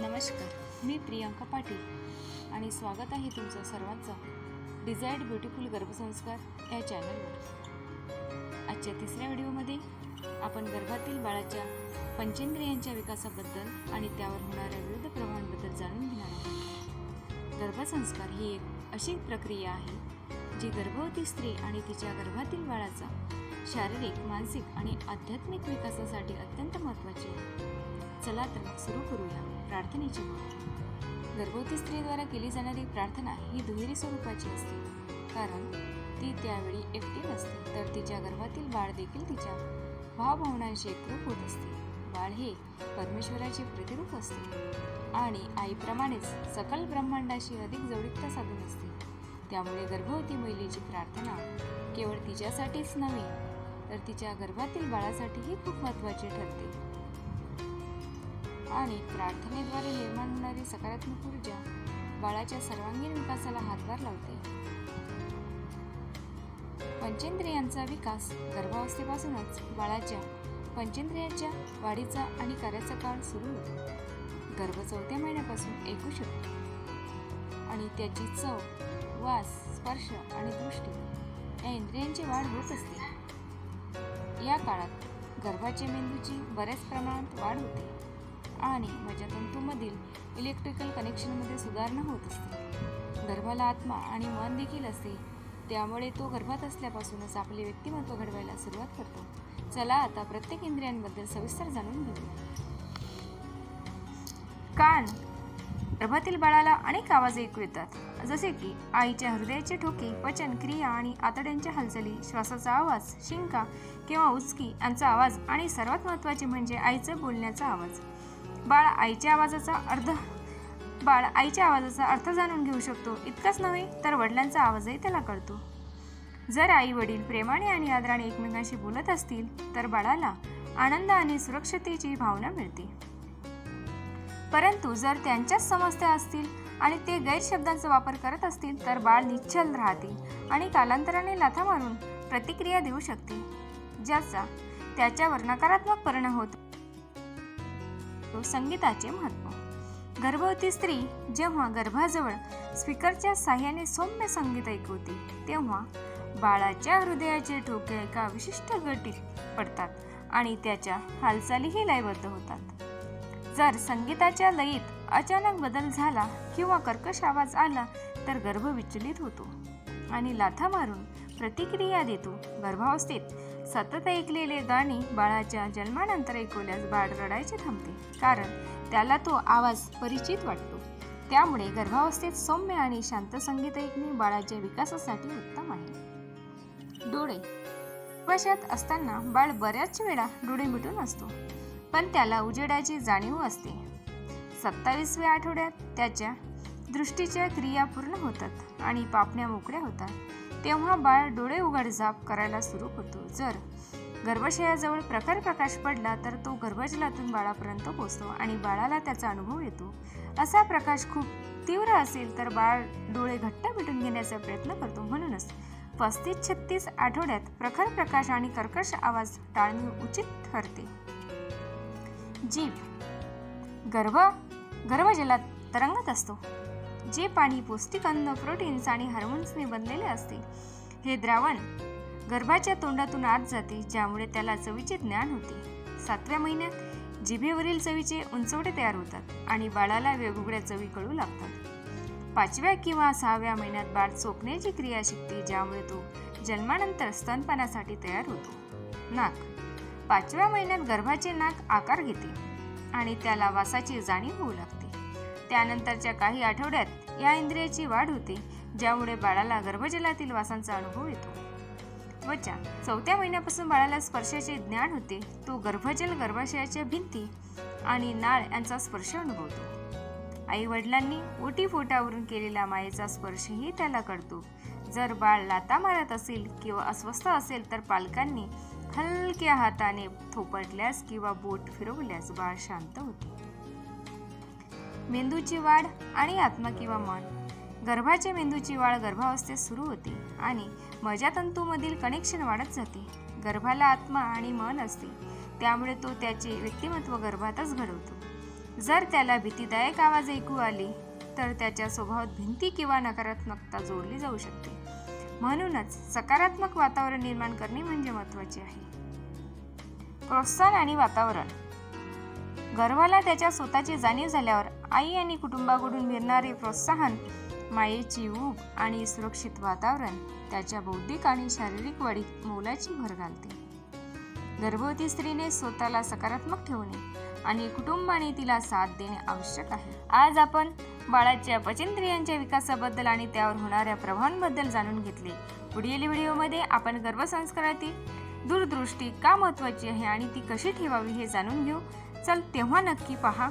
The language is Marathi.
नमस्कार मी प्रियांका पाटील आणि स्वागत आहे तुमचं सर्वांचं डिझायर्ड ब्युटिफुल गर्भसंस्कार या चॅनलवर आजच्या तिसऱ्या व्हिडिओमध्ये आपण गर्भातील बाळाच्या पंचेंद्रियांच्या विकासाबद्दल आणि त्यावर होणाऱ्या विविध प्रभावांबद्दल जाणून घेणार आहोत. गर्भसंस्कार ही एक अशी प्रक्रिया आहे जी गर्भवती स्त्री आणि तिच्या गर्भातील बाळाचा शारीरिक मानसिक आणि आध्यात्मिक विकासासाठी अत्यंत महत्त्वाची आहे. चला तर सुरू करूया प्रार्थनेची ओळ. गर्भवती स्त्रीद्वारा केली जाणारी प्रार्थना ही दुहेरी स्वरूपाची असते. कारण ती त्यावेळी एकटी नसते तर तिच्या गर्भातील बाळ देखील तिच्या भावभावनांशी एकरूप होत असते. बाळ हे परमेश्वराचे प्रतिरूप असते आणि आईप्रमाणेच सकल ब्रह्मांडाशी अधिक जवळीकता साधून असते. त्यामुळे गर्भवती महिलेची प्रार्थना केवळ तिच्यासाठीच नव्हे तर तिच्या गर्भातील बाळासाठीही खूप महत्त्वाची ठरते. आणि प्रार्थनेद्वारे निर्माण होणारी सकारात्मक ऊर्जा बाळाच्या सर्वांगीण विकासाला हातभार लावते. पंचेंद्रियांचा विकास गर्भावस्थेपासूनच बाळाच्या पंचेंद्रियाच्या वाढीचा आणि कार्याचा काळ सुरू होतो. गर्भ चौथ्या महिन्यापासून ऐकू शकतो. आणि त्याची चव वास स्पर्श आणि दृष्टी या इंद्रियांची वाढ होत असते. या काळात गर्भाच्या मेंदूची बऱ्याच प्रमाणात वाढ होते. आणि मज्जातंतूमधील इलेक्ट्रिकल कनेक्शनमध्ये सुधारणा होत असते. गर्भाला आत्मा आणि मन देखील असते. त्यामुळे तो गर्भात असल्यापासूनच आपले व्यक्तिमत्व घडवायला सुरुवात करतो. चला आता प्रत्येक इंद्रियांबद्दल सविस्तर जाणून घेऊ कान. गर्भातील बाळाला अनेक आवाज ऐकू येतात. जसे की आईच्या हृदयाचे ठोके पचन क्रिया आणि आतड्यांच्या हालचाली श्वासाचा आवाज शिंका किंवा उचकी यांचा आवाज आणि सर्वात महत्त्वाचे म्हणजे आईचं बोलण्याचा आवाज. बाळ आईच्या आवाजाचा अर्ध बाळ आईच्या आवाजाचा अर्थ जाणून घेऊ शकतो. इतकंच नव्हे तर वडिलांचा आवाजही त्याला कळतो. जर आई वडील प्रेमाने आणि आदराने एकमेकांशी बोलत असतील तर बाळाला आनंद आणि सुरक्षतेची भावना मिळते. परंतु जर त्यांच्याच समस्या असतील आणि ते गैरशब्दांचा वापर करत असतील तर बाळ निश्चल राहते आणि कालांतराने लाथा मारून प्रतिक्रिया देऊ शकते ज्याचा त्याच्यावर नकारात्मक परिणाम होतो. संगीताचे महत्त्व. गर्भवती स्त्री जेव्हा गर्भाजवळ स्पीकरच्या साह्याने सौम्य संगीत ऐकवते तेव्हा बाळाच्या हृदयाचे ठोके एका विशिष्ट गटीत पडतात आणि त्याच्या हालचालीही लयबद्ध होतात. जर संगीताच्या लयीत अचानक बदल झाला किंवा कर्कश आवाज आला तर गर्भ विचलित होतो आणि लाथा मारून प्रतिक्रिया देतो. गर्भावस्थेत सतत ऐकलेले गाणी बाळाच्या जन्मानंतर ऐकवल्यास बाळ रडायचे थांबते. कारण त्याला तो आवाज परिचित वाटतो. त्यामुळे गर्भावस्थेत सौम्य आणि शांत संगीत ऐकणे बाळाच्या विकासासाठी उत्तम आहे. डोळे वशात असताना बाळ बऱ्याच वेळा डोळे मिटून असतो. पण त्याला उजेडाची जाणीव असते. सत्तावीसव्या आठवड्यात त्याच्या दृष्टीच्या क्रिया पूर्ण होतात आणि पापण्या मोकळ्या होतात. तेव्हा बाळ डोळे उघडझाप करायला सुरू होतो. जर गर्भाशयाजवळ प्रखर प्रकाश पडला तर तो गर्भजलातून बाळापर्यंत पोचतो आणि बाळाला त्याचा अनुभव येतो. असा प्रकाश खूप तीव्र असेल तर बाळ डोळे घट्ट मिटून घेण्याचा प्रयत्न करतो म्हणूनच पस्तीस छत्तीस आठवड्यात प्रखर प्रकाश आणि कर्कश आवाज टाळणे उचित ठरते. जीभ गर्भ गर्भजलात तरंगत असतो. जे पाणी पौष्टिक अन्न प्रोटीन्स आणि हार्मोन्सने बनलेले असते. हे द्रावण गर्भाच्या तोंडातून आत जाते ज्यामुळे त्याला चवीचे ज्ञान होते. सातव्या महिन्यात जिभेवरील चवीचे उंचवटे तयार होतात आणि बाळाला वेगवेगळ्या चवी कळू लागतात. पाचव्या किंवा सहाव्या महिन्यात बाळ चोपण्याची क्रिया शिकते ज्यामुळे तो जन्मानंतर स्तनपानासाठी तयार होतो. नाक. पाचव्या महिन्यात गर्भाचे नाक आकार घेते आणि त्याला वासाची जाणीव होऊ लागते. त्यानंतरच्या काही आठवड्यात या इंद्रियाची वाढ होते ज्यामुळे बाळाला गर्भजलातील वासांचा अनुभव येतो. त्वचा चौथ्या महिन्यापासून बाळाला स्पर्शाचे ज्ञान होते. तो गर्भजल गर्भाशयाच्या भिंती आणि नाळ यांचा स्पर्श अनुभवतो. आई वडिलांनी ओटी फोटावरून केलेला मायेचा स्पर्शही त्याला कळतो. जर बाळ लाता मारत असेल किंवा अस्वस्थ असेल तर पालकांनी हलक्या हाताने थोपटल्यास किंवा बोट फिरवल्यास बाळ शांत होते. मेंदूची वाढ आणि आत्मा किंवा मन. गर्भाच्या मेंदूची वाढ गर्भावस्थेत सुरू होते आणि मज्जातंतूमधील कनेक्शन वाढत जाते. गर्भाला आत्मा आणि मन असते. त्यामुळे तो त्याचे व्यक्तिमत्व गर्भातच घडवतो. जर त्याला भीतीदायक आवाज ऐकू आले तर त्याच्या स्वभावात भिंती किंवा नकारात्मकता जोडली जाऊ शकते. म्हणूनच सकारात्मक वातावरण निर्माण करणे म्हणजे महत्त्वाचे आहे. प्रोत्साहन आणि वातावरण. गर्भाला त्याच्या स्वतःची जाणीव झाल्यावर आई आणि कुटुंबाकडून मिळणारे प्रोत्साहन मायेची ऊब आणि सुरक्षित वातावरण त्याच्या बौद्धिक आणि शारीरिक वाढीत मोलाची भर घालते. गर्भवती स्त्रीने स्वतःला सकारात्मक ठेवणे आणि कुटुंबाने तिला साथ देणे आवश्यक आहे. आज आपण बाळाच्या पचनक्रियांच्या विकासाबद्दल आणि त्यावर होणाऱ्या प्रभावांबद्दल जाणून घेतले. पुढील व्हिडिओमध्ये आपण गर्भसंस्कारातील दूरदृष्टी का महत्त्वाची आहे आणि ती कशी ठेवावी हे जाणून घेऊ. चल तेव्हा नक्की पहा.